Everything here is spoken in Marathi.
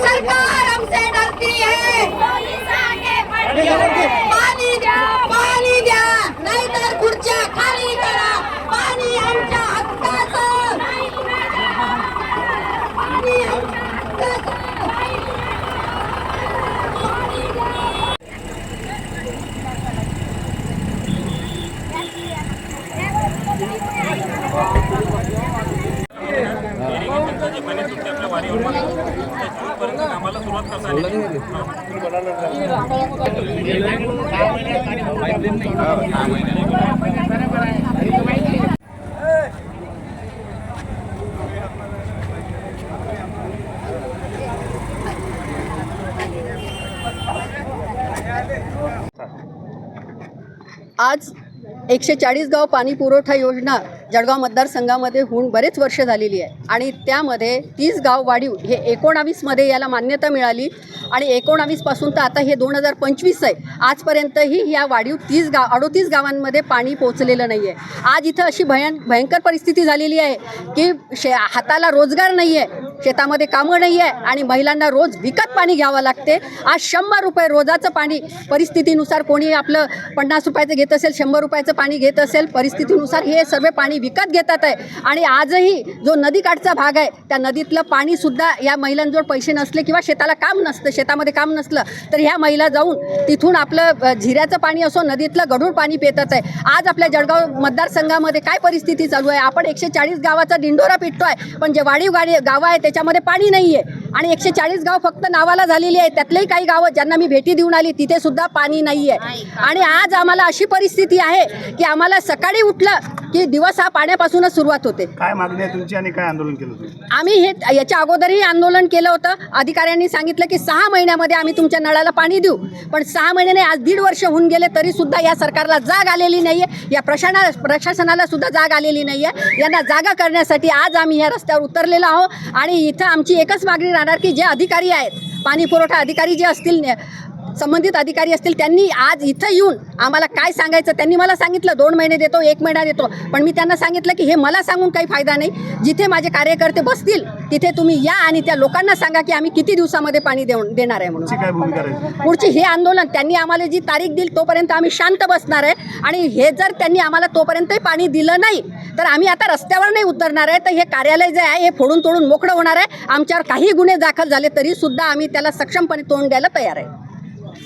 सरकार हमसे डरती है। पाणी द्या आज एकशे चाळीस गाव पाणी पुरवठा योजना जळगाव मतदारसंघामध्ये होऊन बरेच वर्ष झालेली आहे. आणि त्यामध्ये तीस गाव वाढीव हे एकोणावीसमध्ये याला मान्यता मिळाली. आणि एकोणावीसपासून तर आता हे दोन हजार पंचवीस आहे. आजपर्यंतही या वाढीव तीस गाव अडोतीस गावांमध्ये पाणी पोचलेलं नाही आहे आज इथं अशी भयं भयंकर परिस्थिती झालेली आहे की शे हाताला रोजगार नाही आहे शेतामध्ये कामं नाही आहे आणि महिलांना रोज विकत पाणी घ्यावं लागते. आज शंभर रुपये रोजाचं पाणी परिस्थितीनुसार कोणी आपलं पन्नास रुपयाचं घेत असेल शंभर रुपयाचं पाणी घेत असेल परिस्थितीनुसार हे सर्व पाणी विकत घेतात आहे. आणि आजही जो नदीकाठचा भाग आहे त्या नदीतलं पाणीसुद्धा या महिलांजवळ पैसे नसले किंवा शेताला काम नसतं शेतामध्ये काम नसलं तर ह्या महिला जाऊन तिथून आपलं झिऱ्याचं पाणी असो नदीतलं गढूळ पाणी पितात आहे. आज आपल्या जळगाव मतदारसंघामध्ये काय परिस्थिती चालू आहे? आपण एकशे चाळीस गावाचा दिंडोरा पिटतो आहे पण जे वाढीव गाडी गावं आहे त्याच्यामध्ये पाणी नाही आहे आणि एकशे चाळीस गाव फक्त नावाला झालेली आहे त्यातलेही काही गावं ज्यांना मी भेटी देऊन आली तिथे सुद्धा पाणी नाही आहे आणि आज आम्हाला अशी परिस्थिती आहे की आम्हाला सकाळी उठलं की दिवस हा पाण्यापासूनच सुरुवात होते. काय मागणी आहे तुमची आणि काय आंदोलन केलं तुम्ही? आम्ही हे याच्या अगोदरही आंदोलन केलं होतं. अधिकाऱ्यांनी सांगितलं की सहा महिन्यामध्ये आम्ही तुमच्या नळाला पाणी देऊ. पण सहा महिन्याने आज दीड वर्ष होऊन गेले तरी सुद्धा या सरकारला जाग आलेली नाही आहे या प्रशाना प्रशासनाला सुद्धा जाग आलेली नाही आहे यांना जागा करण्यासाठी आज आम्ही या रस्त्यावर उतरलेलो आहोत. आणि इथं आमची एकच मागणी राहणार की जे अधिकारी आहेत पाणी पुरवठा अधिकारी जे असतील संबंधित अधिकारी असतील त्यांनी आज इथं येऊन आम्हाला काय सांगायचं? त्यांनी मला सांगितलं दोन महिने देतो एक महिना देतो. पण मी त्यांना सांगितलं की हे मला सांगून काही फायदा नाही. जिथे माझे कार्यकर्ते बसतील तिथे तुम्ही या आणि त्या लोकांना सांगा की आम्ही किती दिवसामध्ये पाणी देऊन देणार आहे म्हणून. पुढची हे आंदोलन त्यांनी आम्हाला जी तारीख दिली तोपर्यंत आम्ही शांत बसणार आहे. आणि हे जर त्यांनी आम्हाला तोपर्यंतही पाणी दिलं नाही तर आम्ही आता रस्त्यावर नाही उतरणार आहे. तर हे कार्यालय जे आहे हे फोडून तोडून मोकळं होणार आहे. आमच्यावर काही गुन्हे दाखल झाले तरी सुद्धा आम्ही त्याला सक्षमपणे तोंड द्यायला तयार आहे.